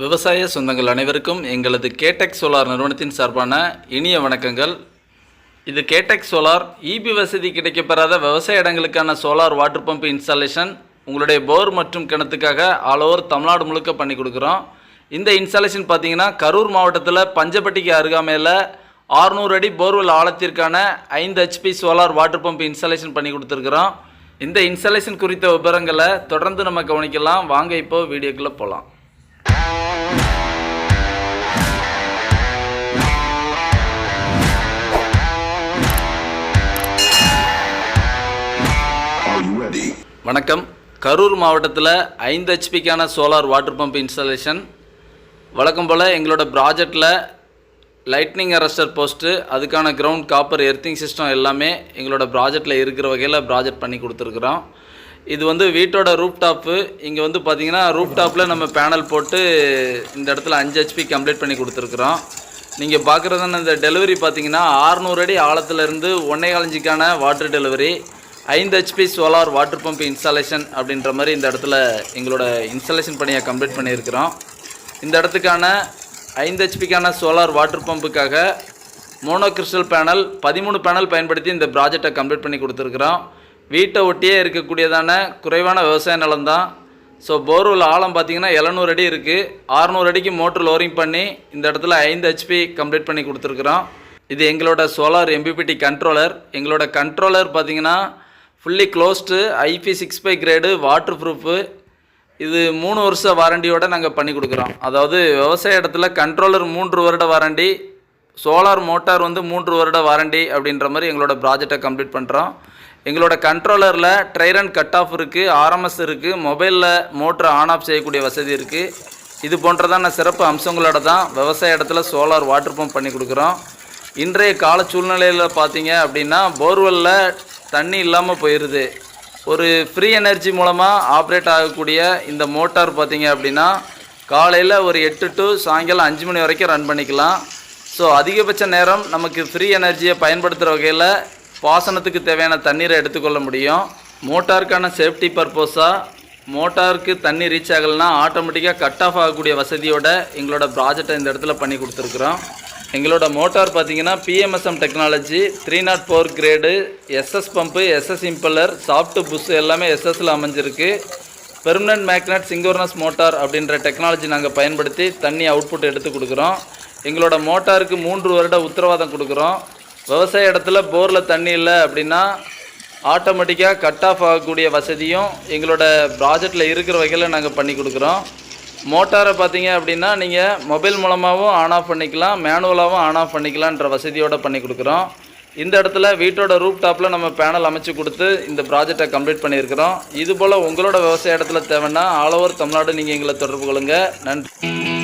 விவசாய சொந்தங்கள் அனைவருக்கும் எங்களது கேடெக் சோலார் நிறுவனத்தின் சார்பான இனிய வணக்கங்கள். இது கேடெக் சோலார் இபி வசதி கிடைக்கப்பெறாத விவசாய இடங்களுக்கான சோலார் வாட்டர் பம்ப் இன்ஸ்டாலேஷன். உங்களுடைய போர் மற்றும் கிணத்துக்காக ஆல் ஓவர் தமிழ்நாடு முழுக்க பண்ணி கொடுக்குறோம். இந்த இன்ஸ்டாலேஷன் பார்த்தீங்கன்னா கரூர் மாவட்டத்தில் பஞ்சப்பட்டிக்கு அருகாமையில் 600 அடி போர்வெல் ஆழத்திற்கான ஐந்து HP solar water pump installation பண்ணி கொடுத்துருக்குறோம். இந்த இன்ஸ்டாலேஷன் குறித்த விவரங்களை தொடர்ந்து நம்ம கவனிக்கலாம். வாங்க இப்போ வீடியோக்குள்ளே போகலாம் வணக்கம். கரூர் மாவட்டத்தில் ஐந்து ஹெச்பிக்கான சோலார் வாட்டர் பம்ப் இன்ஸ்டாலேஷன் வழக்கம் போல் எங்களோட ப்ராஜெக்டில் லைட்னிங் அரஸ்டர் போஸ்ட்டு அதுக்கான கிரவுண்ட் காப்பர் எர்த்திங் சிஸ்டம் எல்லாமே எங்களோட ப்ராஜெக்டில் இருக்கிற வகையில் ப்ராஜெக்ட் பண்ணி கொடுத்துருக்குறோம். இது வந்து வீட்டோட ரூப் டாப்பு இங்கே வந்து பார்த்தீங்கன்னா ரூப் டாப்பில் நம்ம பேனல் போட்டு இந்த இடத்துல அஞ்சு ஹெச்பி கம்ப்ளீட் பண்ணி கொடுத்துருக்குறோம். நீங்கள் பார்க்குறதான இந்த டெலிவரி பார்த்தீங்கன்னா 600 அடி ஆழத்துலேருந்து ஒன்றே காலஞ்சிக்கான வாட்டர் டெலிவரி ஐந்து HP solar water pump installation அப்படின்ற மாதிரி இந்த இடத்துல எங்களோட இன்ஸ்டாலேஷன் பணியை கம்ப்ளீட் பண்ணியிருக்கிறோம். இந்த இடத்துக்கான ஐந்து ஹெச்பிக்கான சோலார் வாட்டர் பம்புக்காக மோனோ கிறிஸ்டல் பேனல் பதிமூணு பேனல் பயன்படுத்தி இந்த ப்ராஜெக்டை கம்ப்ளீட் பண்ணி கொடுத்துருக்குறோம். வீட்டை ஒட்டியே இருக்கக்கூடியதான குறைவான விவசாய நிலம்தான் ஸோ போர்வெல் ஆழம் பார்த்தீங்கன்னா எழுநூறு அடி இருக்குது அறநூறு அடிக்கு மோட்ரு லோரிங் பண்ணி இந்த இடத்துல ஐந்து ஹெச்பி கம்ப்ளீட் பண்ணி கொடுத்துருக்குறோம். இது எங்களோட சோலார் எம்பிபிடி கண்ட்ரோலர் எங்களோட கண்ட்ரோலர் பார்த்தீங்கன்னா fully closed IP six five grade water proof இது மூணு வருஷ வாரண்டியோடு நாங்கள் பண்ணி கொடுக்குறோம். அதாவது விவசாய இடத்துல கண்ட்ரோலர் மூன்று வருட வாரண்டி சோலார் மோட்டார் வந்து மூன்று வருட வாரண்டி அப்படின்ற மாதிரி எங்களோட ப்ராஜெக்டை கம்ப்ளீட் பண்ணுறோம் எங்களோட கண்ட்ரோலரில் ட்ரைரன் கட் ஆஃப் இருக்குது ஆர்எம்எஸ் இருக்குது மொபைலில் மோட்டரை ஆன் ஆஃப் செய்யக்கூடிய வசதி இருக்குது இது போன்றதான சிறப்பு அம்சங்களோட தான் விவசாய இடத்துல சோலார் வாட்டர் பம்ப் பண்ணி கொடுக்குறோம். இன்றைய கால சூழ்நிலையில் பார்த்தீங்க அப்படின்னா போர்வெல்லில் தண்ணி இல்லாமல் போயிடுது ஒரு ஃப்ரீ எனர்ஜி மூலமாக ஆப்ரேட் ஆகக்கூடிய இந்த மோட்டார் பார்த்திங்க அப்படின்னா காலையில் ஒரு எட்டு டு சாயங்காலம் அஞ்சு மணி வரைக்கும் ரன் பண்ணிக்கலாம். ஸோ அதிகபட்ச நேரம் நமக்கு ஃப்ரீ எனர்ஜியை பயன்படுத்துகிற வகையில் பாசனத்துக்கு தேவையான தண்ணீரை எடுத்துக்கொள்ள முடியும். மோட்டாருக்கான சேஃப்டி பர்பஸாக மோட்டாருக்கு தண்ணி ரீச் ஆகலைன்னா ஆட்டோமேட்டிக்காக கட் ஆஃப் ஆகக்கூடிய வசதியோட எங்களோட ப்ராஜெக்டை இந்த இடத்துல பண்ணி கொடுத்துருக்குறோம். எங்களோட மோட்டார் பார்த்தீங்கன்னா PMSM technology three nought four grade SS pump SS impeller shaft bush எல்லாமே எஸ்எஸ்ல அமைஞ்சிருக்கு. பெர்மனன்ட் மேக்னட் சிங்கோர்னஸ் மோட்டார் அப்படின்ற டெக்னாலஜி நாங்கள் பயன்படுத்தி தண்ணி அவுட்புட் எடுத்து கொடுக்குறோம். எங்களோட மோட்டாருக்கு மூன்று வருட உத்தரவாதம் கொடுக்குறோம். விவசாய இடத்துல போரில் தண்ணி இல்லை அப்படின்னா ஆட்டோமேட்டிக்காக கட் ஆஃப் ஆகக்கூடிய வசதியும் எங்களோட ப்ராஜெக்டில் இருக்கிற வகையில் நாங்கள் பண்ணி கொடுக்குறோம். மோட்டாரை பார்த்தீங்க அப்படின்னா நீங்கள் மொபைல் மூலமாகவும் ஆன் ஆஃப் பண்ணிக்கலாம் மேனுவலாகவும் ஆன் ஆஃப் பண்ணிக்கலான்ற வசதியோடு பண்ணி கொடுக்குறோம். இந்த இடத்துல வீட்டோட ரூப் டாப்பில் நம்ம பேனல் அமைச்சு கொடுத்து இந்த ப்ராஜெக்டை கம்ப்ளீட் பண்ணியிருக்கிறோம். இது போல் உங்களோட விவசாய இடத்துல தேவைன்னா ஆல் ஓவர் தமிழ்நாடு நீங்கள் எங்களை தொடர்பு கொள்ளுங்கள் நன்றி.